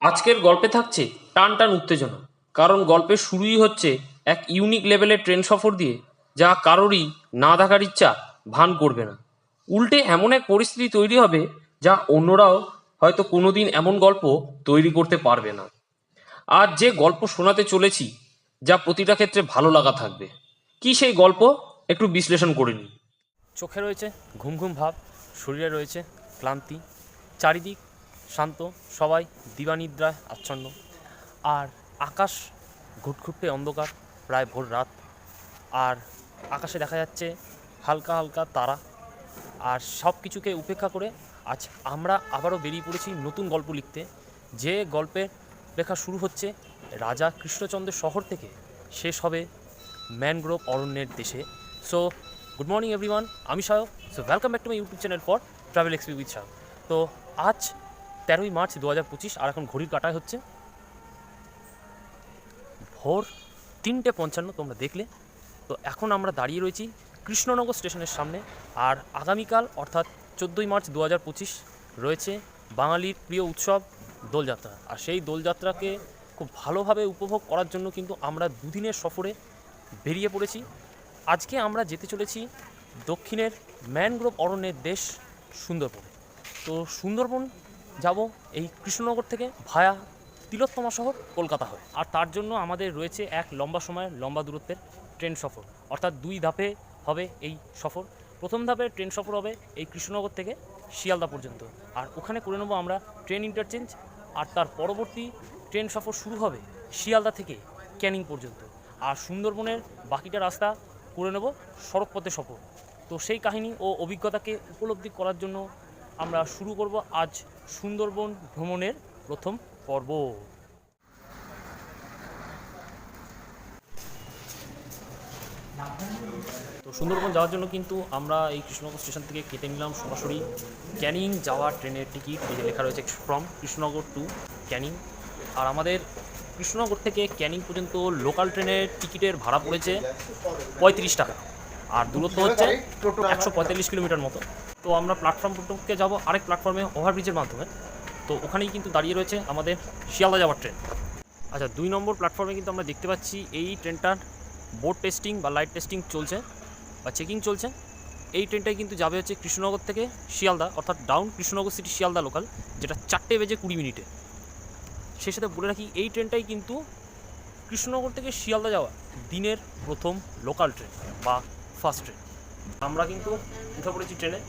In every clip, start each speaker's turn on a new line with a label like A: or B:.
A: আজকের গল্পে থাকছে টান টান উত্তেজনা। কারণ গল্পের শুরুই হচ্ছে এক ইউনিক লেভেলের ট্রেন সফর দিয়ে, যা কারোরই না দেখার ইচ্ছা ভান করবে না। উল্টে এমন এক পরিস্থিতি তৈরি হবে, যা অন্যরাও হয়তো কোনোদিন এমন গল্প তৈরি করতে পারবে না। আর যে গল্প শোনাতে চলেছি, যা প্রতিটা ক্ষেত্রে ভালো লাগা থাকবে। কি সেই গল্প? একটু বিশ্লেষণ করে নিই। চোখে রয়েছে ঘুম ঘুম ভাব, শরীরে রয়েছে ক্লান্তি, চারিদিক শান্ত, সবাই দিবানিদ্রায় আচ্ছন্ন। আর আকাশ ঘুটঘুটে অন্ধকার, প্রায় ভোর রাত। আর আকাশে দেখা যাচ্ছে হালকা হালকা তারা। আর সব কিছুকে উপেক্ষা করে আজ আমরা আবারও বেরিয়ে পড়েছি নতুন গল্প লিখতে। যে গল্পের লেখা শুরু হচ্ছে রাজা কৃষ্ণচন্দ্রের শহর থেকে। শেষ হবে ম্যানগ্রোভ অরণ্যের দেশে। সো গুড মর্নিং এভরিওয়ান আমি Sayak. So welcome back to my YouTube channel for travel XP with Sayak তো আজ তেরোই মার্চ দু হাজার পঁচিশ, আর এখন ঘড়ির কাটায় হচ্ছে ভোর তিনটে পঞ্চান্ন, তোমরা দেখলে। তো এখন আমরা দাঁড়িয়ে রয়েছি কৃষ্ণনগর স্টেশনের সামনে, আর আগামীকাল, অর্থাৎ চোদ্দোই মার্চ দু হাজার পঁচিশ, রয়েছে বাঙালির প্রিয় উৎসব দোলযাত্রা। আর সেই দোলযাত্রাকে খুব ভালোভাবে উপভোগ করার জন্য কিন্তু আমরা দুদিনের সফরে বেরিয়ে পড়েছি। আজকে আমরা যেতে চলেছি দক্ষিণের ম্যানগ্রোভ অরণ্যের দেশ সুন্দরবন। তো সুন্দরবন যাব এই কৃষ্ণনগর থেকে ভায়া তিলোত্তমা শহর কলকাতা হয়। আর তার জন্য আমাদের রয়েছে এক লম্বা সময়ের লম্বা দূরত্বের ট্রেন সফর। অর্থাৎ দুই ধাপে হবে এই সফর। প্রথম ধাপে ট্রেন সফর হবে এই কৃষ্ণনগর থেকে শিয়ালদা পর্যন্ত। আর ওখানে করে নেব আমরা ট্রেন ইন্টারচেঞ্জ। আর তার পরবর্তী ট্রেন সফর শুরু হবে শিয়ালদা থেকে ক্যানিং পর্যন্ত। আর সুন্দরবনের বাকিটা রাস্তা করে নেব সড়কপথে সফর। তো সেই কাহিনী ও অভিজ্ঞতাকে উপলব্ধি করার জন্য আমরা শুরু করব আজ সুন্দরবন ভ্রমণের প্রথম পর্ব। তো সুন্দরবন যাওয়ার জন্য কিন্তু আমরা এই কৃষ্ণনগর স্টেশন থেকে কেটে নিলাম সরাসরি ক্যানিং যাওয়ার ট্রেনের টিকিট যে লেখা রয়েছে ফ্রম কৃষ্ণনগর টু ক্যানিং। আর আমাদের কৃষ্ণনগর থেকে ক্যানিং পর্যন্ত লোকাল ট্রেনের টিকিটের ভাড়া পড়েছে পঁয়ত্রিশ টাকা। আর দূরত্ব হচ্ছে একশো পঁয়তাল্লিশ কিলোমিটার মতো। তো আমরা প্ল্যাটফর্ম থেকে যাব আরেক প্ল্যাটফর্মে ওভারব্রিজের মাধ্যমে। তো ওখানেই কিন্তু দাঁড়িয়ে রয়েছে আমাদের শিয়ালদা যাওয়ার ট্রেন আচ্ছা দুই নম্বর প্ল্যাটফর্মে কিন্তু আমরা দেখতে পাচ্ছি এই ট্রেনটার বোর্ড টেস্টিং বা লাইট টেস্টিং চলছে বা চেকিং চলছে। এই ট্রেনটাই কিন্তু যাবে হচ্ছে কৃষ্ণনগর থেকে শিয়ালদা, অর্থাৎ down Krishnanagar city Sealdah local যেটা চারটে বেজে কুড়ি মিনিটে। সেই সাথে বলে রাখি, এই ট্রেনটাই কিন্তু কৃষ্ণনগর থেকে শিয়ালদা যাওয়া দিনের প্রথম লোকাল ট্রেন বা ফার্স্ট ট্রেন আমরা কিন্তু উঠে পড়েছি ট্রেনে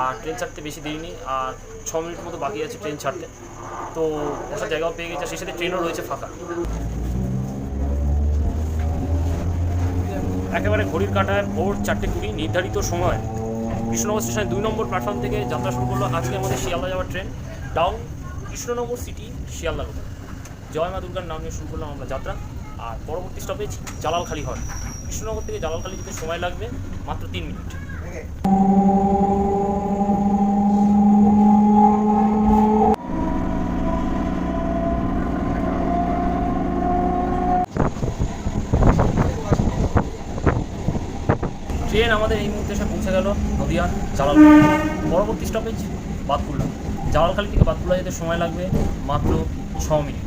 A: আর ট্রেন ছাড়তে বেশি দেরি নেই আর ছ মিনিট মতো বাকি আছে ট্রেন ছাড়তে। তো বসার জায়গাও পেয়ে গেছে সেই সাথে ট্রেনও রয়েছে ফাঁকা। একেবারে ঘড়ির কাটায় ভোর চারটে কুড়ি, নির্ধারিত সময়। কৃষ্ণনগর স্টেশনে দুই নম্বর প্ল্যাটফর্ম থেকে যাত্রা শুরু করল আজকে আমাদের শিয়ালদা যাওয়ার train. Down Krishnanagar city, Sealdah road জয় মা দুর্গার নাম নিয়ে শুরু করলাম আমরা যাত্রা। আর পরবর্তী স্টপেজ জালালখালি হয়। কৃষ্ণনগর থেকে জালালখালি যেতে সময় লাগবে মাত্র তিন মিনিট। ট্রেন আমাদের এই মুহূর্তে এসে পৌঁছে গেল নদিয়া জালালখালি পরবর্তী স্টপেজ বাতকুল্লা। জালালখালি থেকে বাতকুল্লা যেতে সময় লাগবে মাত্র ছ মিনিট।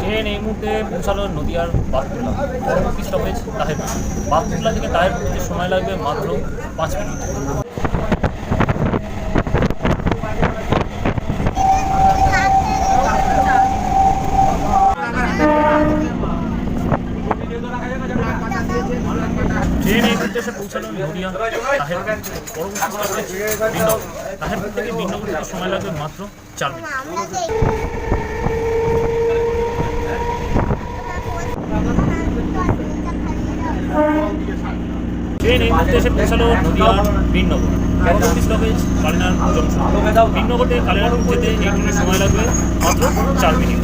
A: ট্রেন এই মুহূর্তে পৌঁছালো নদিয়ার বাতকুল্লা। পরবর্তী স্টপেজ তাহেরপুর। বাতকুল্লা থেকে তাহেরপুর যেতে সময় লাগবে মাত্র পাঁচ মিনিট ট্রেন এই মুহূর্তে এসে পৌঁছালো নদিয়া তাহেরপুর সময় লাগবে মাত্র চার মিনিট ট্রেন এই মুহূর্তে এসে পৌঁছালো নদিয়ার বিনগর। পরবর্তী স্টপেজ কালিনার জংশন বিনগর থেকে কালিনার যেতে এই ট্রেনের সময় লাগবে মাত্র চার মিনিট।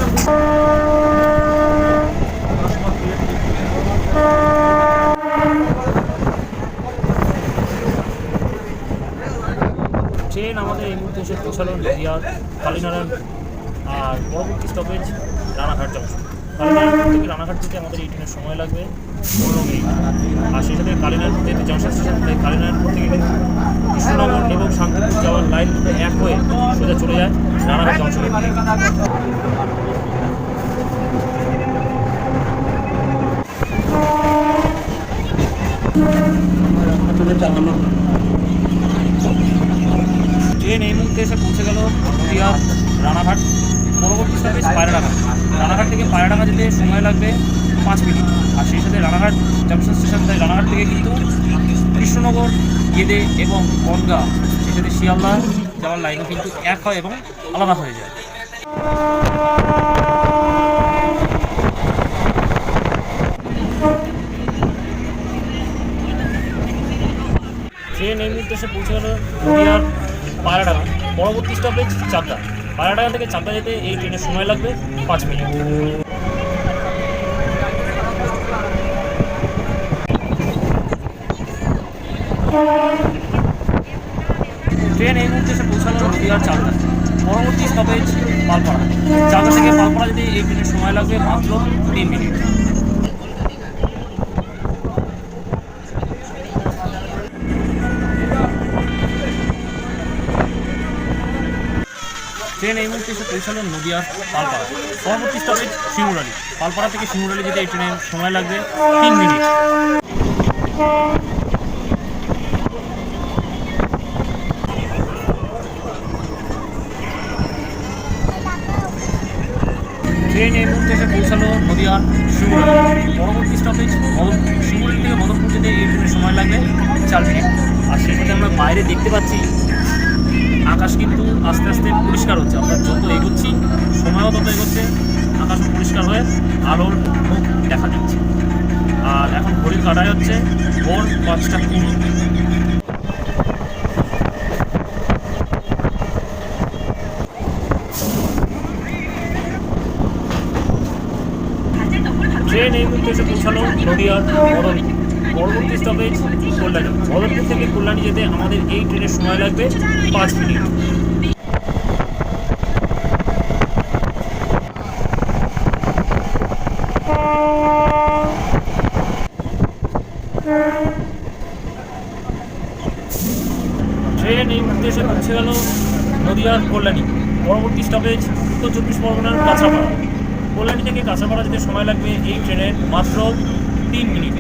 A: ট্রেন আমাদের এই মুহূর্তে এসে পৌঁছালো নদিয়ার কালীনারায়ণ আর পরবর্তী স্টপেজ রানাঘাট জংশন কালীনারায়ণ থেকে রানাঘাট যেতে আমাদের এই ট্রেনের সময় লাগবে পনেরো মিনিট। আর সেই সাথে কালিনার যেহেতু জংশন স্টেশন তাই কালিনার থেকে কৃষ্ণনগর এবং শান্তিপুর যাওয়ার লাইন এক হয়ে সোজা চলে যায় রানাঘাট জংশনের দিকে। ট্রেন এই মুহূর্তে এসে পৌঁছে গেল নদিয়া রানাঘাট। পরবর্তী স্টপেজ পায়রাডাঙ্গা। রানাঘাট থেকে পায়রাডাঙ্গা যেতে সময় লাগবে পাঁচ মিনিট। আর সেই সাথে রানাঘাট জংশন স্টেশন থেকে রানাঘাট থেকে কিন্তু কৃষ্ণনগর, গেদে এবং বনগা, সেই সাথে শিয়ালদা যাওয়ার লাইনও কিন্তু এক হয় এবং আলাদা হয়ে যায়। ট্রেন এই মুহূর্তে এসে পৌঁছে গেল নদিয়ার পায়রাডাঙ্গা পরবর্তী স্টপেজ চাকদা পায়রাডাঙ্গা থেকে চাকদা যেতে এই ট্রেনের সময় লাগবে পাঁচ মিনিট। ট্রেন এই মুহূর্তে এসে পৌঁছালো নদিয়ার চাকদা পরবর্তী স্টপেজ পালপাড়া চাকদা থেকে পালপাড়া যেতে এই ট্রেনের সময় লাগবে মাত্র তিন মিনিট। ট্রেন এই মুহূর্তে এসে পৌঁছালো নদিয়ার পালপাড়া। পরবর্তী স্টপেজ শিমুরালি। পালপাড়া থেকে শিমুরালি যেতে এই ট্রেনের সময় লাগবে তিন মিনিট। ট্রেন এই মুহূর্তে এসে পৌঁছালো নদিয়ার পরবর্তী স্টপেজ শিমুরালি থেকে মদনপুর যেতে এই ট্রেনের সময় লাগবে চার মিনিট। আর সাথে আমরা বাইরে দেখতে পাচ্ছি আকাশ কিন্তু আস্তে আস্তে পরিষ্কার হচ্ছে। আমরা যত এগোচ্ছি, সময়ও তত এগোচ্ছে, আকাশ পরিষ্কার হয়ে আলোর মুখ দেখা দিচ্ছে আর এখন ঘড়ির কাটায় হচ্ছে ভোর পাঁচটা কুড়ি। ট্রেন এই মুহূর্তে এসে পৌঁছালো নদিয়ার মদনপুর পরবর্তী স্টপেজ কল্যাণী। মদনপুর থেকে কল্যাণী যেতে আমাদের এই ট্রেনের সময় লাগবে পাঁচ মিনিট। ট্রেন এই মুহূর্তে এসে পৌঁছে গেল নদিয়ার কল্যাণী। পরবর্তী স্টপেজ উত্তর চব্বিশ পরগনার কাঁচাপাড়া। কল্যাণী থেকে কাঁচাপাড়া যেতে সময় লাগবে এই ট্রেনের মাত্র তিন মিনিট।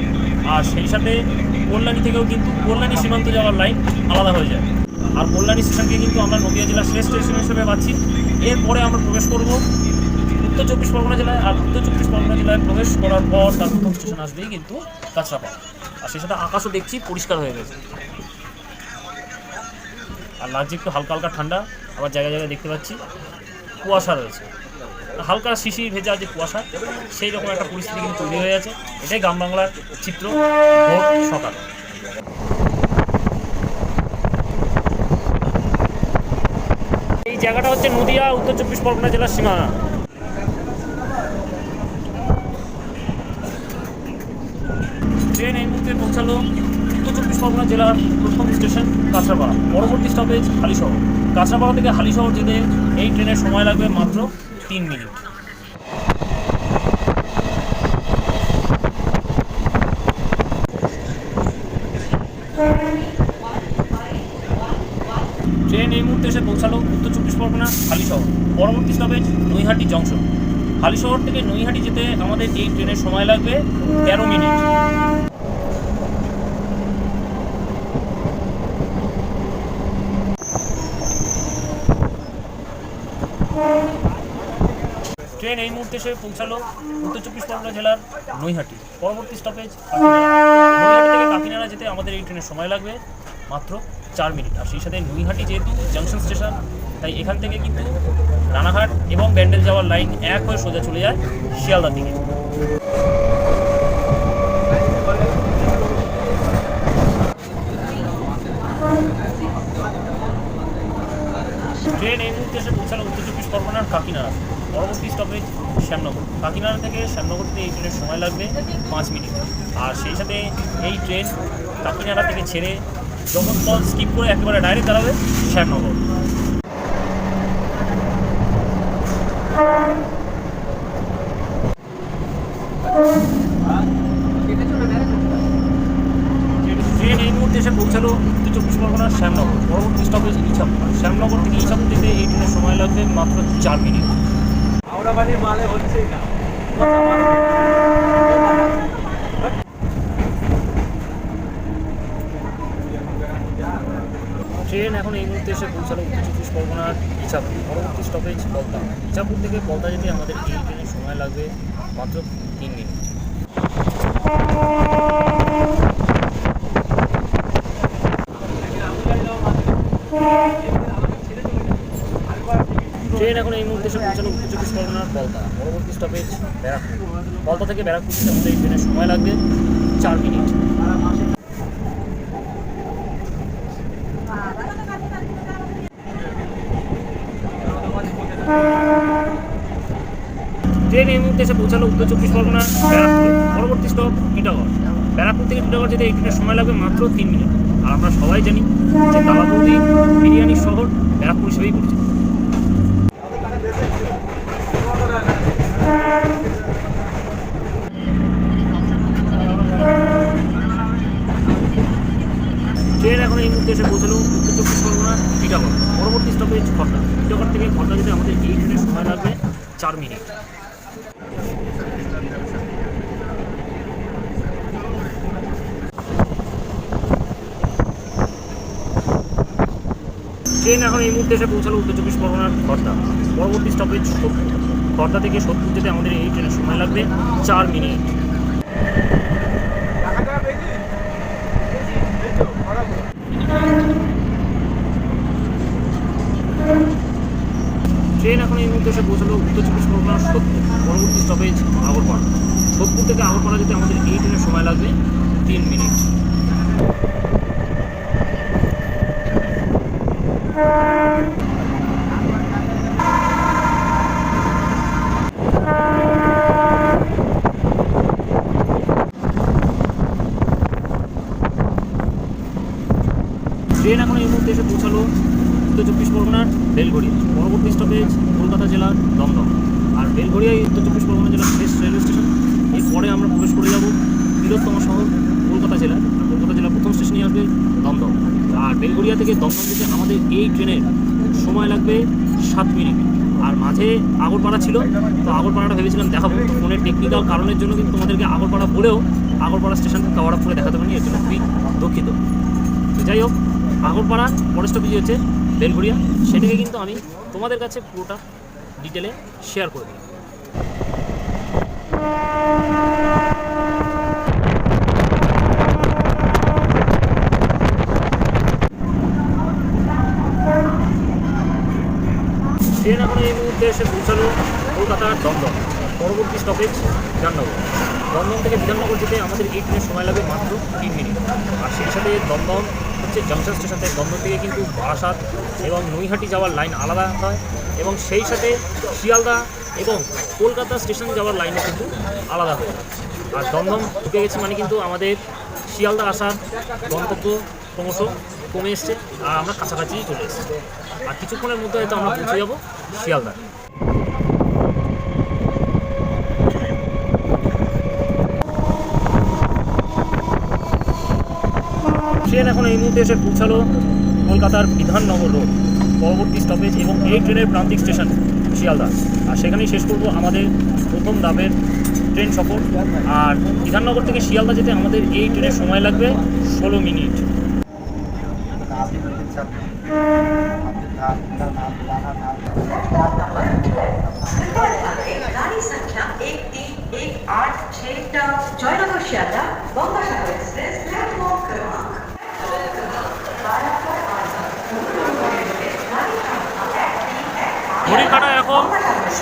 A: আর সেই সাথে কল্যাণী থেকেও কিন্তু কল্যাণী সীমান্ত যাওয়ার লাইন আলাদা হয়ে যায়। আর কল্যাণী স্টেশনকে কিন্তু আমরা নদিয়া জেলার শ্রেষ্ঠ স্টেশন হিসেবে পাচ্ছি। এরপরে আমরা প্রবেশ করব উত্তর চব্বিশ পরগনা জেলায়। আর উত্তর চব্বিশ পরগনা জেলায় প্রবেশ করার পর তার প্রথম স্টেশন আসবেই কিন্তু কাঁচরাপাড়া। আর সেই সাথে আকাশও দেখছি, পরিষ্কার হয়ে গেছে। আর লাগছে একটু হালকা হালকা ঠান্ডা, আবার জায়গায় জায়গায় দেখতে পাচ্ছি, কুয়াশা রয়েছে। হালকা শিশির ভেজা যে কুয়াশা, সেই রকম একটা পরিস্থিতি কিন্তু তৈরি হয়ে আছে। এটাই গ্রাম বাংলার চিত্র সকাল। এই জায়গাটা হচ্ছে নদিয়া, উত্তর চব্বিশ পরগনা জেলার সীমানা। ট্রেন এই মুহূর্তে পৌঁছালো উত্তর চব্বিশ পরগনা জেলার প্রথম স্টেশন, কাঁচরাপাড়া। পরবর্তী স্টপেজ হালিশহর। কাঁচরাপাড়া থেকে হালিশহর যেতে এই ট্রেনের সময় লাগবে মাত্র তিন মিনিট। ট্রেন এই মুহূর্তে এসে পৌঁছালো উত্তর চব্বিশ পরগনা হালিশহর। পরবর্তী স্টপেজ নৈহাটি জংশন হালিশহর থেকে নৈহাটি যেতে আমাদের এই ট্রেনের সময় লাগবে তেরো মিনিট। ট্রেন এই মুহূর্তে এসে পৌঁছালো উত্তর চব্বিশ পরগনা জেলার নৈহাটি। পরবর্তী স্টপেজ থেকে কাকিনাড়া যেতে আমাদের এই ট্রেনের সময় লাগবে মাত্র চার মিনিট। আর সেই সাথে নৈহাটি যেহেতু জাংশন স্টেশন তাই এখান থেকে কিন্তু রানাঘাট এবং ব্যান্ডেল যাওয়ার লাইন এক হয়ে সোজা চলে যায় শিয়ালদার দিকে। ট্রেন এই মুহূর্তে এসে পৌঁছালো উত্তর চব্বিশ পরগনার কাকিনাড়া। পরবর্তী স্টপেজ শ্যামনগর। কাকিনাড়া থেকে শ্যামনগরতে এই ট্রেনের সময় লাগবে পাঁচ মিনিট। আর সেই সাথে এই ট্রেন কাকিনাড়া থেকে ছেড়ে যখন জগৎপথ স্কিপ করে একেবারে ডাইরেক্ট দাঁড়াবে শ্যামনগর। ট্রেন এই মুহূর্তে এসে পৌঁছালো উত্তর চব্বিশ পরগনার শ্যামনগর। পরবর্তী স্টপেজ ইছাপুর। শ্যামনগর থেকে ইছাপুর যেতে এই ট্রেনের সময় লাগবে মাত্র চার মিনিট। ট্রেন এখন এই মুহূর্তে এসে পৌঁছালো উত্তর চব্বিশ পরগনার ইছাপুর। পরবর্তী স্টপেজ পলতা ইছাপুর থেকে পলতা যেতে আমাদের এই ট্রেনের সময় লাগবে মাত্র তিন মিনিট ট্রেন এখন এই মুহূর্তে এসে পৌঁছালো উত্তর চব্বিশ পরগনার পলতা। পরবর্তী স্টপেজ ব্যারাকপুর। পলতা থেকে ব্যারাকপুর আমাদের এই ট্রেনের সময় লাগবে চার মিনিট। ট্রেন এই মুহূর্তে এসে পৌঁছালো উত্তর চব্বিশ পরগনা, ব্যারাকপুর। পরবর্তী স্টপ টিটাগড়। ব্যারাকপুর থেকে টিটাগড় যেতে ট্রেনের সময় লাগবে মাত্র তিন মিনিট। আর আমরা সবাই জানি যে তালাবন্দি বিরিয়ানির শহর ব্যারাকপুর হিসেবেই পরিচিত ট্রেন এখন এই মুহূর্তে এসে পৌঁছালো উত্তর চব্বিশ পরগনা টিটাগড় পরবর্তী স্টপেজ খর্দা টিটাগড় থেকে খর্দা যেতে আমাদের এই ট্রেনের সময় লাগবে চার মিনিট। ট্রেন এখন এই মুহূর্তে এসে পৌঁছালো উত্তর চব্বিশ পরগনার খর্দা। পরবর্তী স্টপেজ খর্দা থেকে সোদপুর যেতে আমাদের এই ট্রেনের সময় লাগবে চার মিনিট ট্রেন এখন এই মুহূর্তে এসে পৌঁছালো উত্তর চব্বিশ পরগনার সোদপুর পরবর্তী স্টপেজ আগরপাড়া সোদপুর থেকে আগরপাড়া যেতে আমাদের এই ট্রেনের সময় লাগবে তিন মিনিট ট্রেন এখন এই মুহূর্তে এসে পৌঁছালো উত্তর চব্বিশ পরগনার বেলঘড়িয়া পরবর্তী স্টপেজ কলকাতা জেলার দমদম আর বেলঘড়িয়াই উত্তর চব্বিশ পরগনা জেলার শেষ রেলওয়ে স্টেশন এরপরে আমরা প্রবেশ করে যাব বৃহত্তম শহর কলকাতা জেলা আর কলকাতা জেলার প্রথম স্টেশনই আসবে দমদম আর বেলঘড়িয়া থেকে আমাদের এই ট্রেনের সময় লাগবে সাত মিনিট। আর মাঝে আগরপাড়া ছিল, তো আগরপাড়াটা ভেবেছিলাম দেখাবো ফোনের টেকনিক্যাল কারণের জন্য কিন্তু তোমাদেরকে আগরপাড়া বলেও আগরপাড়া স্টেশনকে কভার আপ করে দেখাতে পারিনি, এর জন্য খুবই দুঃখিত। তো যাই হোক, আগরপাড়া পরের স্টপেজ হচ্ছে বেলঘড়িয়া, সেটাকে কিন্তু আমি তোমাদের কাছে পুরোটা ডিটেলে শেয়ার করে দিই ট্রেন এখন এই মুহূর্তে এসে পৌঁছালো কলকাতার দমদম। পরবর্তী স্টপেজ বিধাননগর। দমদম থেকে বিধাননগর যেতে আমাদের এই ট্রেনের সময় লাগবে মাত্র তিন মিনিট। আর সেই সাথে দমদম হচ্ছে জংশন স্টেশন থেকে দমদম থেকে কিন্তু বারাসাত এবং নৈহাটি যাওয়ার লাইন আলাদা হয় এবং সেই সাথে শিয়ালদা এবং কলকাতা স্টেশন যাওয়ার লাইনও কিন্তু আলাদা হয়। আর দমদম ঢুকে গেছে মানে কিন্তু আমাদের শিয়ালদা আসার গন্তব্য ক্রমশ কমে এসছে, আর আমরা কাছাকাছি চলে এসেছি। আর কিছুক্ষণের মধ্যে হয়তো আমরা পৌঁছে যাব শিয়ালদা। ট্রেন এখন এই মুহূর্তে এসে পৌঁছালো কলকাতার বিধাননগর রোড, পরবর্তী স্টপেজ এবং এই ট্রেনের প্রান্তিক স্টেশন শিয়ালদা। আর সেখানেই শেষ করব আমাদের প্রথম ধাপের ট্রেন সফর। আর বিধাননগর থেকে শিয়ালদা যেতে আমাদের এই ট্রেনের সময় লাগবে ষোলো মিনিট।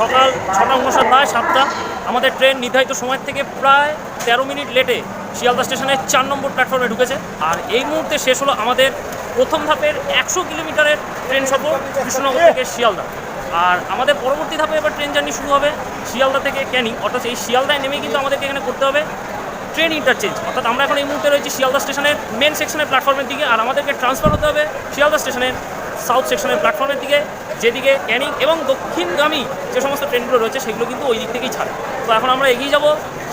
A: সকাল ছটা উনষাট সাতটা। আমাদের ট্রেন নির্ধারিত সময় থেকে প্রায় তেরো মিনিট লেটে শিয়ালদা স্টেশনের চার নম্বর প্ল্যাটফর্মে ঢুকেছে। আর এই মুহূর্তে শেষ হলো আমাদের প্রথম ধাপের একশো কিলোমিটারের ট্রেন সফর কৃষ্ণনগর থেকে শিয়ালদা। আর আমাদের পরবর্তী ধাপে এবার ট্রেন জার্নি শুরু হবে শিয়ালদা থেকে ক্যানিং। অর্থাৎ এই শিয়ালদায় নেমে কিন্তু আমাদেরকে এখানে করতে হবে ট্রেন ইন্টারচেঞ্জ অর্থাৎ আমরা এখন এই মুহূর্তে রয়েছি শিয়ালদা স্টেশনের মেন সেকশনের প্ল্যাটফর্মের দিকে। আর আমাদেরকে ট্রান্সফার হতে হবে শিয়ালদা স্টেশনের সাউথ সেকশনের প্ল্যাটফর্মের দিকে। যেদিকে ক্যানিং এবং দক্ষিণগামী যে সমস্ত ট্রেনগুলো রয়েছে, সেগুলো কিন্তু ওই দিক থেকেই ছাড়ে। তো এখন আমরা এগিয়ে যাব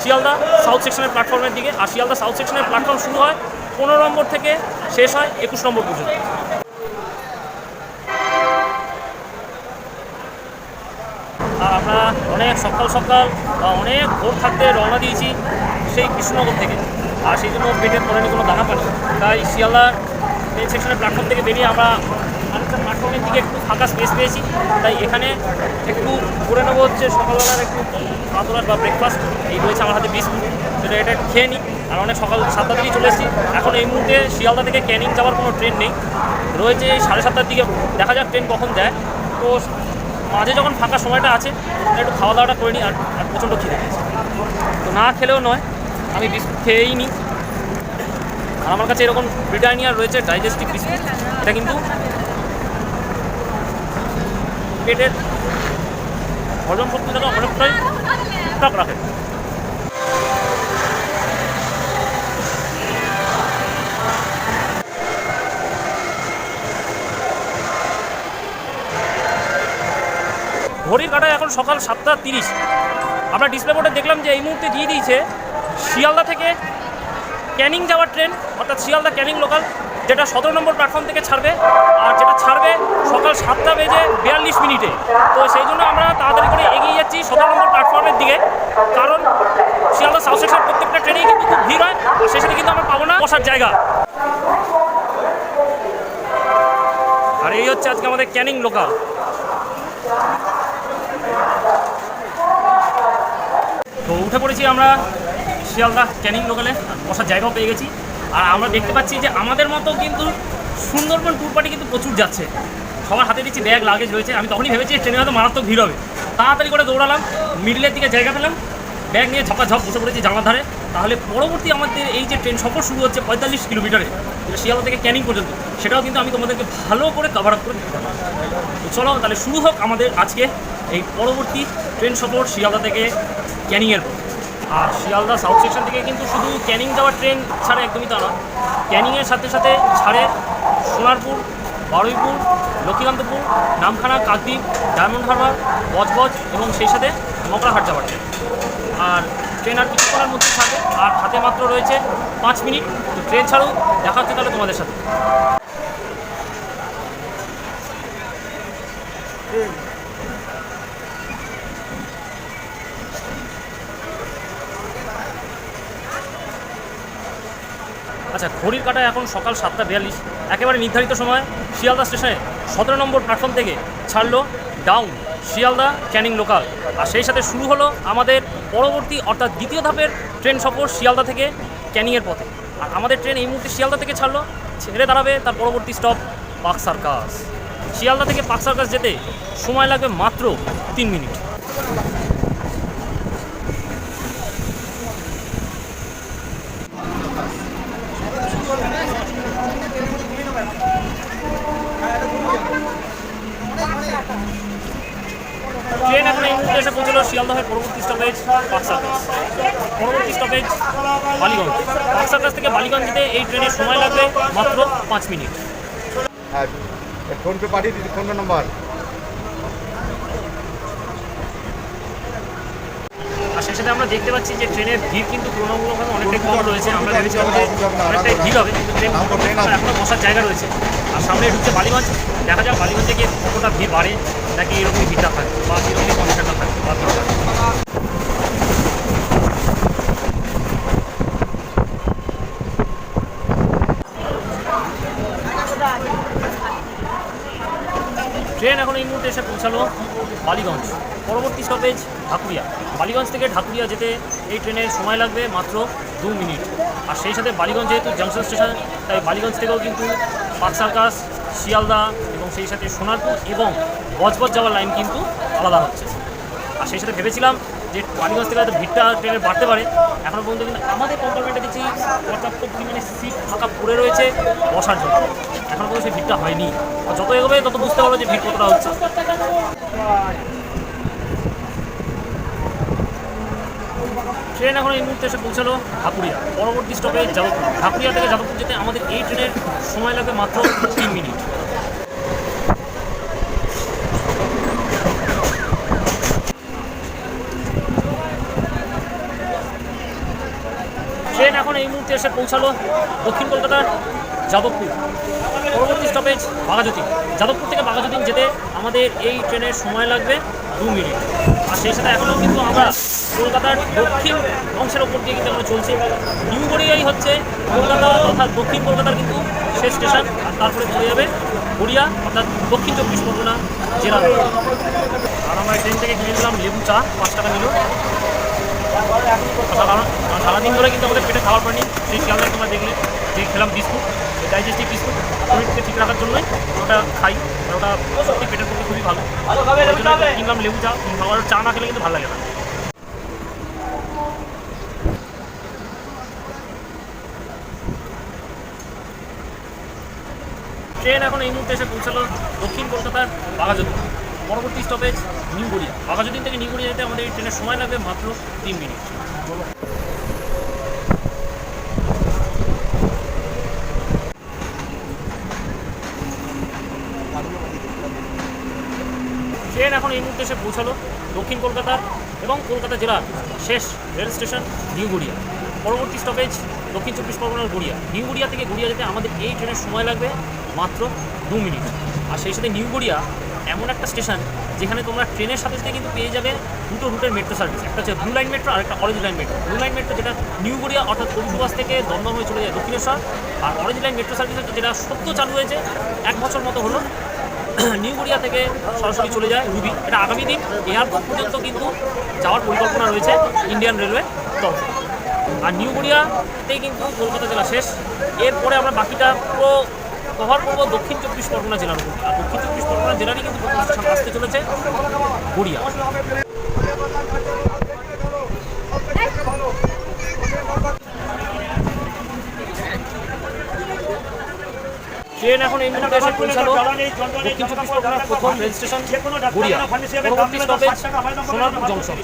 A: শিয়ালদা সাউথ সেকশনের প্ল্যাটফর্মের দিকে। আর শিয়ালদা সাউথ সেকশনের প্ল্যাটফর্ম শুরু হয় পনেরো নম্বর থেকে শেষ হয় একুশ নম্বর পর্যন্ত। আর আমরা অনেক সকাল সকাল অনেক ভোর থাকতে রওনা দিয়েছি সেই কৃষ্ণনগর থেকে। আর সেই জন্য পেটের পড়েনি কোনো দানা পানি তাই শিয়ালদা মেন সেকশনের প্ল্যাটফর্ম থেকে বেরিয়ে আমরা আরেকটা প্ল্যাটফর্মের দিকে একটু ফাঁকা স্পেস পেয়েছি। তাই এখানে একটু করে নেব হচ্ছে সকালবেলার একটু পাতলার বা ব্রেকফাস্ট এই রয়েছে আমার হাতে বিস্কুট। সেটা এটা খেয়ে নিই। আর অনেক সকাল সাতটা থেকেই চলে এসেছি। এখন এই মুহূর্তে শিয়ালদা থেকে ক্যানিং যাওয়ার কোনো ট্রেন নেই। রয়েছে সাড়ে সাতটার দিকে। দেখা যাক ট্রেন কখন দেয় তো মাঝে যখন ফাঁকা সময়টা আছে একটু খাওয়া দাওয়াটা করে নিই আর আর প্রচণ্ড খিদে পেয়েছে। তো না খেলেও নয়, আমি বিস্কুট খেয়েই নিই। আর আমার কাছে এরকম ব্রিটানিয়ার রয়েছে ডাইজেস্টিভ বিস্কুট। এটা কিন্তু পেটের হজম করতে শক্তিটাকে অনেকটাই টক রাখে। ঘড়ির কাটায় এখন সকাল সাতটা তিরিশ। আমরা ডিসপ্লে বোর্ডে দেখলাম যে এই মুহূর্তে দিয়ে দিয়েছে শিয়ালদা থেকে ক্যানিং যাওয়ার ট্রেন, অর্থাৎ শিয়ালদা ক্যানিং লোকাল। যেটা সতেরো নম্বর প্ল্যাটফর্ম থেকে ছাড়বে, আর যেটা ছাড়বে সকাল সাতটা বেজে বিয়াল্লিশ মিনিটে। তো সেই জন্য আমরা তাড়াতাড়ি করে এগিয়ে যাচ্ছি সতেরো নম্বর প্ল্যাটফর্মের দিকে। কারণ শিয়ালদা সাউথ সেকশন প্রত্যেকটা ট্রেনেই কিন্তু খুব ভিড় হয়, আর সাথে কিন্তু আমরা পাবো না, বসার জায়গা। আর এই হচ্ছে আজকে আমাদের ক্যানিং লোকাল তো উঠে পড়েছি আমরা শিয়ালদা ক্যানিং লোকালে বসার জায়গাও পেয়ে গেছি। আর আমরা দেখতে পাচ্ছি যে আমাদের মতো কিন্তু সুন্দরবন ট্যুর পার্টি কিন্তু প্রচুর যাচ্ছে। সবার হাতে দিচ্ছি ব্যাগ লাগেজ রয়েছে। আমি তখনই ভেবেছি ট্রেনে হয়তো মারাত্মক ভিড় হবে। তাড়াতাড়ি করে দৌড়ালাম মিডলের দিকে জায়গা পেলাম ব্যাগ নিয়ে ঝপাঝপ বসে পড়েছি জানলার ধারে। তাহলে পরবর্তী আমাদের এই যে ট্রেন সফর শুরু হচ্ছে পঁয়তাল্লিশ কিলোমিটারে শিয়ালদা থেকে ক্যানিং পর্যন্ত, সেটাও কিন্তু আমি তোমাদেরকে ভালো করে কভার আপ করে দিতে পারব। চলো তাহলে শুরু হোক আমাদের আজকে এই পরবর্তী ট্রেন সফর শিয়ালদা থেকে ক্যানিংয়ের পর। আর শিয়ালদা সাউথ স্টেশন থেকে কিন্তু শুধু ক্যানিং যাওয়ার ট্রেন ছাড়ে একদমই তা না ক্যানিংয়ের সাথে সাথে ছাড়ে সোনারপুর, বারুইপুর, লক্ষ্মীকান্তপুর, নামখানা, কাকদ্বীপ, ডায়মন্ড হারবার, বজবজ এবং সেই সাথে মকড়াহাট যাওয়ার ট্রেন আর ট্রেন আর কিছুক্ষণের মধ্যে ছাড়বে আর হাতে মাত্র রয়েছে পাঁচ মিনিট। তো ট্রেন ছাড়ুক দেখা হচ্ছে তাহলে তোমাদের সাথে। আচ্ছা ঘড়ির কাটায় এখন সকাল সাতটা বিয়াল্লিশ। একেবারে নির্ধারিত সময়। শিয়ালদা স্টেশনে সতেরো নম্বর প্ল্যাটফর্ম থেকে ছাড়লো ডাউন শিয়ালদা ক্যানিং লোকাল আর সেই সাথে শুরু হলো আমাদের পরবর্তী, অর্থাৎ দ্বিতীয় ধাপের ট্রেন সফর শিয়ালদা থেকে ক্যানিংয়ের পথে। আর আমাদের ট্রেন এই মুহূর্তে শিয়ালদা থেকে ছাড়লো, ছেড়ে দাঁড়াবে তার পরবর্তী স্টপ পাক সার্কাস। শিয়ালদা থেকে পাক সার্কাস যেতে সময় লাগবে মাত্র তিন মিনিট ট্রেন এখন এই মুহূর্তে এসে পৌঁছলো শিয়ালদা হয়ে পরবর্তী স্টপেজ পাকসার্কাস পরবর্তী স্টপেজ বালিগঞ্জ। পাকসার্কাস থেকে বালিগঞ্জ যেতে এই ট্রেনের সময় লাগবে মাত্র পাঁচ মিনিট।
B: হ্যাঁ ফোনপে পাঠিয়ে দিচ্ছি ফোন নম্বর
A: আর সেই সাথে আমরা দেখতে পাচ্ছি যে ট্রেনের ভিড় কিন্তু তুলনামূলকভাবে অনেকটাই কম রয়েছে। আমরা ভেবেছিলাম যে অনেকটাই ভিড় হবে কিন্তু ট্রেন এখনও বসার জায়গা রয়েছে। আর সামনে ঢুকছে বালিগঞ্জ। দেখা যাক বালিগঞ্জে গিয়ে কতটা ভিড় বাড়ে নাকি এরকমই ভিড়টা থাকে বা এরকমই থাকে ট্রেন এখন এই মুহূর্তে এসে পৌঁছালো বালিগঞ্জ। পরবর্তী স্টপেজ ঢাকুরিয়া। বালিগঞ্জ থেকে ঢাকুরিয়া যেতে এই ট্রেনের সময় লাগবে মাত্র দু মিনিট। আর সেই সাথে বালিগঞ্জ যেহেতু জাংশন স্টেশন তাই বালিগঞ্জ থেকেও কিন্তু পাক সার্কাস, শিয়ালদা এবং সেই সাথে সোনারপুর এবং বজবজ যাওয়ার লাইন কিন্তু আলাদা হচ্ছে। আর সেই সাথে ভেবেছিলাম যে বালিগঞ্জ থেকে হয়তো ভিড়টা ট্রেনের বাড়তে পারে। এখনও পর্যন্ত কিন্তু আমাদের কন্ট্রোলমেন্টে দিচ্ছি পর্যাপ্ত পরিমাণে সিট ফাঁকা পড়ে রয়েছে বসার জন্য। এখনও পর্যন্ত সেই ভিড়টা হয়নি। যত এগোবে, তত বুঝতে পারব যে ভিড় কতটা হচ্ছে। ট্রেন এখন এই মুহূর্তে এসে পৌঁছালো ঢাকুরিয়া। পরবর্তী স্টপে যাদবপুর ঢাকুরিয়া থেকে যাদবপুর যেতে আমাদের এই ট্রেনের সময় লাগবে মাত্র তিন মিনিট। এখন এসে পৌঁছালো দক্ষিণ কলকাতার যাদবপুর। পরবর্তী স্টপেজ বাঘাযতীন। যাদবপুর থেকে বাঘাযতীন যেতে আমাদের এই ট্রেনের সময় লাগবে দু মিনিট। আর সেই সাথে এখনও কিন্তু আমরা কলকাতার দক্ষিণ অংশের ওপর দিয়ে কিন্তু আমরা চলছি। নিউ গড়িয়াই হচ্ছে কলকাতা অর্থাৎ দক্ষিণ কলকাতার কিন্তু শেষ স্টেশন, আর তারপরে চলে যাবে গড়িয়া, অর্থাৎ দক্ষিণ চব্বিশ পরগনা জেলা। আর আমরা ট্রেন থেকে কিনে নিলাম লেবু চা, পাঁচ টাকা নিল। কারণ সারাদিন ধরে কিন্তু আমাদের পেটে খাবার পানি সেই খেয়াল তোমরা দেখলে যে খেলাম বিস্কুট ডাইজেস্টিভ বিস্কুট। শরীরকে ঠিক রাখার জন্যই ওটা খাই আর ওটা সত্যি পেটের পক্ষে খুবই ভালো। কিনলাম লেবু চা খাবার চা না খেলে কিন্তু ভালো লাগে না। ট্রেন এখন এই মুহূর্তে এসে পৌঁছালো দক্ষিণ কলকাতার বাঘাযতীন। পরবর্তী স্টপেজ নিউ গড়িয়া। বাঘাযতীন থেকে নিউ গড়িয়া যেতে আমাদের এই ট্রেনের সময় লাগবে মাত্র তিন মিনিট ট্রেন এখন এই মুহূর্তে এসে পৌঁছালো দক্ষিণ কলকাতার এবং কলকাতা জেলার শেষ রেল স্টেশন নিউ গড়িয়া। পরবর্তী স্টপেজ দক্ষিণ চব্বিশ পরগনার গড়িয়া। নিউ গড়িয়া থেকে গড়িয়া যেতে আমাদের এই ট্রেনের সময় লাগবে মাত্র দু মিনিট। আর সেই সাথে নিউ গড়িয়া এমন একটা স্টেশন যেখানে তোমরা ট্রেনের সাথে সাথে কিন্তু পেয়ে যাবে দুটো রুটের মেট্রো সার্ভিস একটা হচ্ছে ব্লু লাইন মেট্রো আর একটা orange line metro blue line metro যেটা নিউ গড়িয়া অর্থাৎ কবিসুবাস থেকে দমদম হয়ে চলে যায় দক্ষিণেশ্বর। আর অরেঞ্জ লাইন মেট্রো সার্ভিস হচ্ছে যেটা সত্য চালু হয়েছে, এক বছর মতো হলো। নিউ গড়িয়া থেকে সরাসরি চলে যায় রুবি। এটা আগামী দিন এয়ারপোর্ট পর্যন্ত কিন্তু যাওয়ার পরিকল্পনা রয়েছে ইন্ডিয়ান রেলওয়ে তরফে। আর নিউ গড়িয়াতেই কিন্তু কলকাতা জেলা শেষ। এরপরে আমরা বাকিটা পুরো কভার করব দক্ষিণ চব্বিশ পরগনা জেলার উপর। আর দক্ষিণ চব্বিশ পরগনা জেলারই কিন্তু আসতে চলেছে গড়িয়া। ট্রেন এখন এই মুহূর্তে এসে পৌঁছালো। দক্ষিণ চব্বিশ পরগনার প্রথম রেল স্টেশন গড়িয়া। পরবর্তী stoppage Sonarpur junction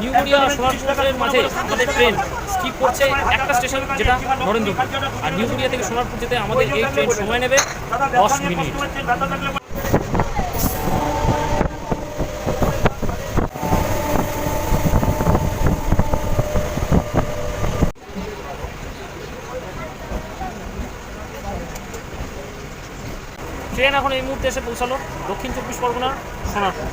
A: new Garia আর সোনারপুরের মাঝে আমাদের ট্রেন স্কিপ করছে একটা স্টেশন যেটা নরেন্দ্রপুর। আর নিউ গড়িয়া থেকে সোনারপুর যেতে আমাদের এই ট্রেন সময় নেবে দশ মিনিট। ট্রেন এখন এই মুহূর্তে এসে পৌঁছালো দক্ষিণ চব্বিশ পরগনা সোনারপুর।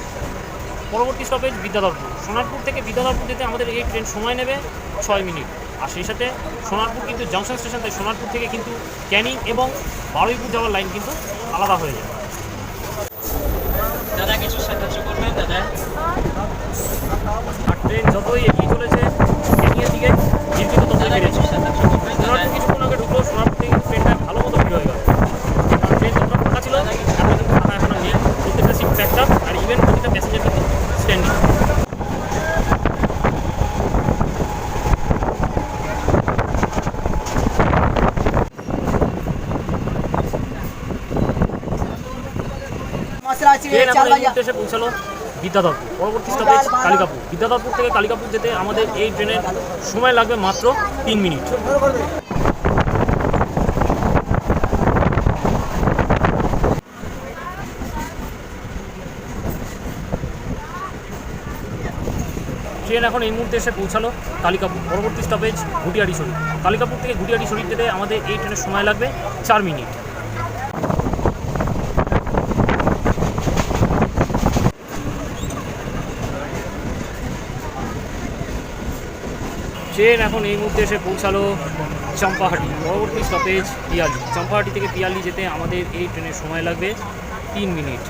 A: পরবর্তী স্টপেজ বিদ্যাধরপুর। সোনারপুর থেকে বিদ্যাধরপুর যেতে আমাদের এই ট্রেন সময় নেবে ছয় মিনিট। আর সেই সাথে সোনারপুর কিন্তু জংশন স্টেশন তাই সোনারপুর থেকে কিন্তু ক্যানিং এবং বারুইপুর যাওয়ার লাইন কিন্তু আলাদা হয়ে যায়
C: দাদা কিছু সাহায্য করবেন দাদা?
A: আর ট্রেন যতই এগিয়ে চলেছে ক্যানিংয়ের দিকে কিন্তু ততই বেড়েছে।
C: সাহায্য করবেন দাদা
A: সোনারপুর কিছুক্ষণ আগে ঢুকলো সোনারপুর থেকে কিন্তু ট্রেনটা ভালো মতো ভিড় হয়ে গেল কারণ ট্রেন যতটা ফাঁকা ছিল এখন কিন্তু ফাঁকা এখন আর নেই প্রত্যেকটা সিট প্যাকড আপ আর ইভেন প্রতিটা প্যাসেঞ্জার কিন্তু স্ট্যান্ডিং ট্রেন এখন এই মুহূর্তে এসে পৌঁছালো বিদ্যাধরপুর পরবর্তী স্টপেজ কালিকাপুর। বিদ্যাধরপুর থেকে কালিকাপুর যেতে আমাদের এই ট্রেনের সময় লাগবে মাত্র তিন মিনিট। ট্রেন এখন এই মুহূর্তে এসে পৌঁছালো কালিকাপুর। পরবর্তী স্টপেজ ঘুটিয়ারি শরীর কালিকাপুর থেকে ঘুটিয়ারি শরীর যেতে আমাদের এই ট্রেনের সময় লাগবে চার মিনিট। ট্রেন এখন এই মুহূর্তে এসে পৌঁছালো চম্পাহাটি। পরবর্তী স্টপেজ পিয়ালি। চম্পাহাটি থেকে পিয়ালি যেতে আমাদের এই ট্রেনের সময় লাগবে তিন মিনিট।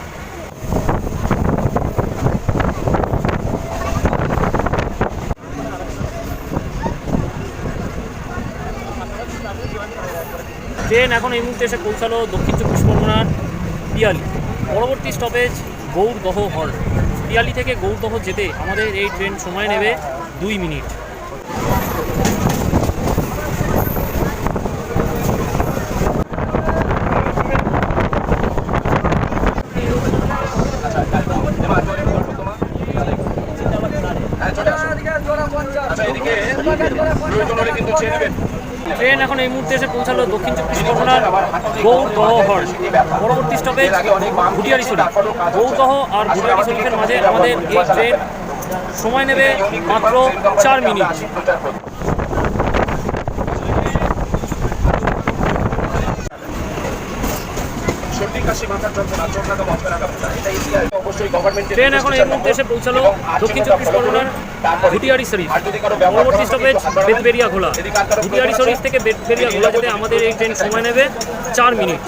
A: ট্রেন এখন এই মুহূর্তে এসে পৌঁছালো দক্ষিণ চব্বিশ পরগনার পিয়ালি। পরবর্তী স্টপেজ গৌরদহ হল পিয়ালি থেকে গৌরদহ যেতে আমাদের এই ট্রেন সময় নেবে দুই মিনিট। ট্রেন এখন এই মুহূর্তে এসে পৌঁছালো দক্ষিণ চব্বিশ পরগনার গৌরদহ হল। পরবর্তী স্টপেজ ঘুটিয়ারি শরীফ গৌরদহ আর ঘুটিয়ারি শরীফের মাঝে আমাদের এই ট্রেন সময় নেবে মাত্র চার মিনিট। ট্রেন এখন এই মুহূর্তে এসে পৌঁছালো দক্ষিণ চব্বিশ পরগনার ভুটিয়ারি শরীফ। পরবর্তী স্টপেজ বেদবেরিয়া ঘোলা। ভুটিয়ারি শরীফ থেকে বেদবেরিয়া ঘোলা যেতে আমাদের এই ট্রেন সময় নেবে চার মিনিট।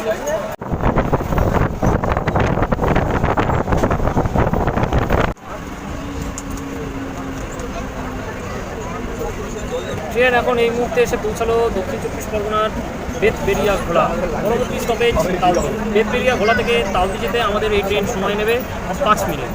A: ট্রেন এখন এই মুহূর্তে এসে পৌঁছালো দক্ষিণ চব্বিশ পরগনার বেতবেরিয়া ঘোলা পরবর্তী স্টপেজ তালদি। বেতবেরিয়া ঘোলা থেকে তালদি যেতে আমাদের এই ট্রেন সময় নেবে পাঁচ মিনিট।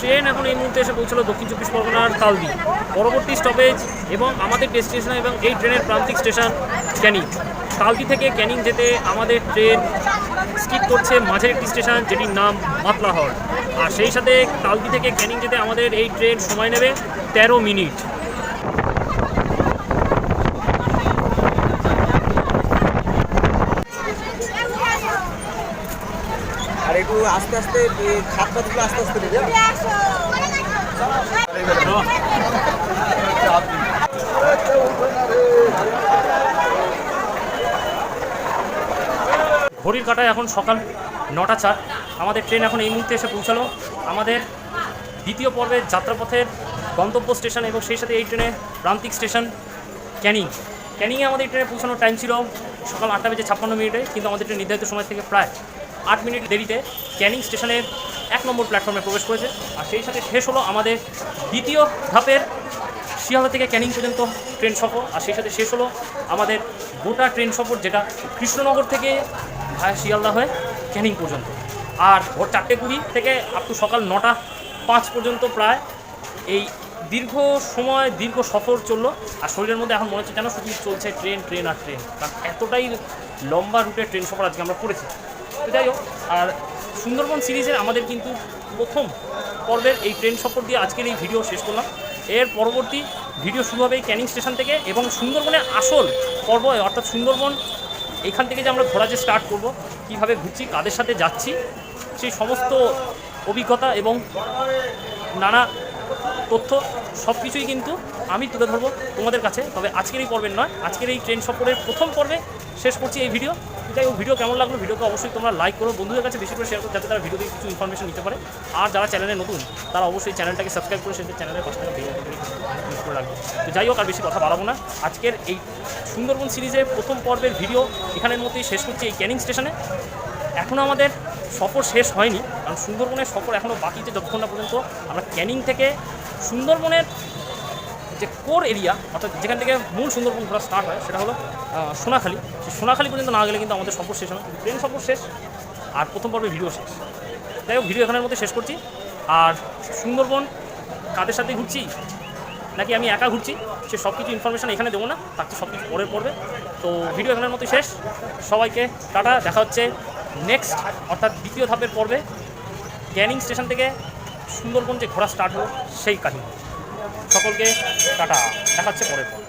A: ট্রেন এখন এই মুহূর্তে এসে পৌঁছালো দক্ষিণ চব্বিশ পরগনার তালদি। পরবর্তী স্টপেজ এবং আমাদের ডেস্টিনেশন এবং এই ট্রেনের প্রান্তিক স্টেশন ক্যানিং। তালদি থেকে ক্যানিং যেতে আমাদের ট্রেন করছে মাঝের একটি স্টেশন যেটির নাম মাতলাহর। আর সেই সাথে তালদি থেকে ক্যানিং যেতে আমাদের এই ট্রেন সময় নেবে তেরো মিনিট।
B: আর একটু আস্তে আস্তে খাত পাতগুলো আস্তে আস্তে
A: ঘড়ির কাটায় এখন সকাল নটা চার আমাদের ট্রেন এখন এই মুহূর্তে এসে পৌঁছালো। আমাদের দ্বিতীয় পর্বের যাত্রাপথের গন্তব্য স্টেশন এবং সেই সাথে এই ট্রেনের প্রান্তিক স্টেশন ক্যানিং। ক্যানিংয়ে আমাদের এই ট্রেনে পৌঁছানোর টাইম ছিল সকাল আটটা বেজে ছাপ্পান্ন মিনিটে, কিন্তু আমাদের ট্রেন নির্ধারিত সময় থেকে প্রায় আট মিনিট দেরিতে ক্যানিং স্টেশনের এক নম্বর প্ল্যাটফর্মে প্রবেশ করেছে। আর সেই সাথে শেষ হলো আমাদের দ্বিতীয় ধাপের শিয়ালদা থেকে ক্যানিং পর্যন্ত ট্রেন সফর। আর সেই সাথে শেষ হলো আমাদের গোটা ট্রেন সফর, যেটা কৃষ্ণনগর থেকে ভায়া শিয়ালদা হয়ে ক্যানিং পর্যন্ত। আর ভোর চারটে কুড়ি থেকে আপ টু সকাল নটা পাঁচ পর্যন্ত প্রায় এই দীর্ঘ সময়, দীর্ঘ সফর চলল। আর শরীরের মধ্যে এখন মনে হচ্ছে যেন শুধু চলছে ট্রেন ট্রেন আর ট্রেন কারণ এতটাই লম্বা রুটে ট্রেন সফর আজকে আমরা করেছি। যাই হোক, আর সুন্দরবন সিরিজের আমাদের কিন্তু প্রথম পর্বের এই ট্রেন সফর দিয়ে আজকের এই ভিডিও শেষ করলাম। এর পরবর্তী ভিডিও শুরু হবে এই ক্যানিং স্টেশন থেকে এবং সুন্দরবনের আসল পর্ব, অর্থাৎ সুন্দরবন এখান থেকে যে আমরা ঘোরা যে স্টার্ট করব, কীভাবে ঘুরছি, কাদের সাথে যাচ্ছি, সেই সমস্ত অভিজ্ঞতা এবং নানা তথ্য সব কিছুই কিন্তু আমি তুলে ধরবো তোমাদের কাছে। তবে আজকের এই পর্বের নয়, আজকের এই ট্রেন সফরের প্রথম পর্বে শেষ করছি এই ভিডিও যাই হোক, ভিডিও কেমন লাগল ভিডিওকে অবশ্যই তোমরা লাইক করো। বন্ধুদের কাছে বেশি করে শেয়ার করো, যাতে তারা ভিডিও থেকে কিছু ইনফরমেশন নিতে পারে। আর যারা চ্যানেলে নতুন, তারা অবশ্যই চ্যানেলটাকে সাবস্ক্রাইব করে সেটা চ্যানেলের পাশে থাকা আইকনটি করে রাখবে। তো যাই হোক, আর বেশি কথা বাড়াবো না। আজকের এই সুন্দরবন সিরিজের প্রথম পর্বের ভিডিও এখানের মধ্যেই শেষ করছি এই ক্যানিং স্টেশনে। এখনও আমাদের সফর শেষ হয়নি, কারণ সুন্দরবনের সফর এখনও বাকি যে যতক্ষণ না পর্যন্ত আমরা ক্যানিং থেকে সুন্দরবনের যে কোর এরিয়া অর্থাৎ যেখান থেকে মূল সুন্দরবন ঘোরা স্টার্ট হয়, সেটা হলো সোনাখালী। সেই সোনাখালী পর্যন্ত না গেলে কিন্তু আমাদের সফর শেষ হয় ট্রেন সফর শেষ, আর প্রথম পর্বে ভিডিও শেষ। যাই হোক ভিডিও এখানের মধ্যে শেষ করছি। আর সুন্দরবন কাদের সাথে ঘুরছি, নাকি আমি একা ঘুরছি, সে সব কিছু ইনফরমেশান এখানে দেবো না। তার সব কিছু পরের পড়বে তো ভিডিও এখানের মতো শেষ। সবাইকে টাটা, দেখা হচ্ছে নেক্সট অর্থাৎ দ্বিতীয় ধাপের পর্বে। ক্যানিং স্টেশন থেকে সুন্দরবন যে ঘোরা স্টার্ট হলো, সেই কাহিনী। সকলকে টাটা। দেখাচ্ছে পরের পর